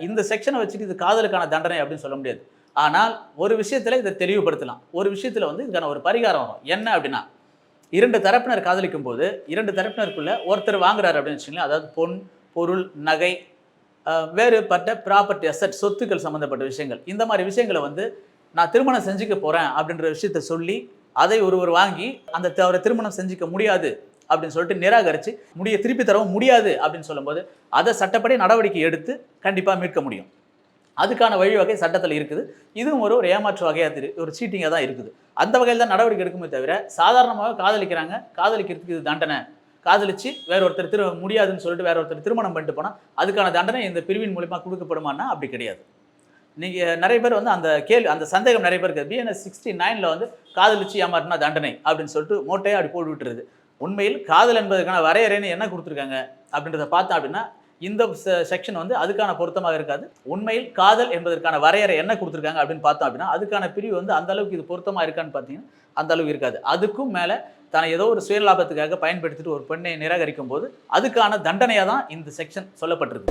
இந்த செக்ஷனை வச்சுட்டு இது காதலுக்கான தண்டனை அப்படின்னு சொல்ல முடியாது. ஆனால் ஒரு விஷயத்தில் இதை தெளிவுபடுத்தலாம். ஒரு விஷயத்தில் வந்து இதுக்கான ஒரு பரிகாரம் வரும். என்ன அப்படின்னா இரண்டு தரப்பினர் காதலிக்கும் போது இரண்டு தரப்பினருக்குள்ள ஒருத்தர் வாங்குறாரு அப்படின்னு வச்சுங்களேன் அதாவது பொன் பொருள் நகை வேறுபட்ட ப்ராப்பர்ட்டி அசட் சொத்துக்கள் சம்மந்தப்பட்ட விஷயங்கள். இந்த மாதிரி விஷயங்களை வந்து நான் திருமணம் செஞ்சுக்க போகிறேன் அப்படின்ற விஷயத்த சொல்லி அதை ஒருவர் வாங்கி அந்த த- அவரை திருமணம் செஞ்சுக்க முடியாது. அப்படின்னு சொல்லிட்டு நிராகரித்து முடிய திருப்பி தரவும் முடியாது அப்படின்னு சொல்லும்போது அதை சட்டப்படி நடவடிக்கை எடுத்து கண்டிப்பாக மீட்க முடியும். அதுக்கான வழிவகை சட்டத்தில் இருக்குது. இதுவும் ஒரு ஒரு ஏமாற்று வகையாக இரு ஒரு சீட்டிங்காக தான் இருக்குது. அந்த வகையில் தான் நடவடிக்கை எடுக்குமே தவிர சாதாரணமாக காதலிக்கிறாங்க. காதலிக்கிறதுக்கு இது தண்டனை. காதலிச்சு வேற ஒருத்தர் திரு முடியாதுன்னு சொல்லிட்டு வேற ஒருத்தர் திருமணம் பண்ணிட்டு போனால் அதுக்கான தண்டனை இந்த பிரிவின் மூலிமா கொடுக்கப்படுமானா அப்படி கிடையாது. நீங்கள் நிறைய பேர் வந்து அந்த கேள்வி அந்த சந்தேகம் நிறைய பேர் இருக்குது பிஎன்எஸ் சிக்ஸ்டி நைனில் வந்து காதலிச்சு ஏமாற்றினா தண்டனை அப்படின்னு சொல்லிட்டு மோட்டையாக அப்படி போட்டு விட்டுருது உண்மையில் காதல் என்பதற்கான வரையறைன்னு என்ன கொடுத்துருக்காங்க அப்படின்றத பார்த்தோம் அப்படின்னா இந்த செக்ஷன் வந்து அதுக்கான பொருத்தமாக இருக்காது. உண்மையில் காதல் என்பதற்கான வரையறை என்ன கொடுத்துருக்காங்க அப்படின்னு பார்த்தோம் அப்படின்னா அதுக்கான பிரிவு வந்து அந்த அளவுக்கு இது பொருத்தமாக இருக்கான்னு பார்த்தீங்கன்னா அந்தளவுக்கு இருக்காது. அதுக்கும் மேலே தன்னை ஏதோ ஒரு சுயலாபத்துக்காக பயன்படுத்திட்டு ஒரு பெண்ணை நிராகரிக்கும் போது அதுக்கான தண்டனையாக தான் இந்த செக்ஷன் சொல்லப்பட்டிருக்கு.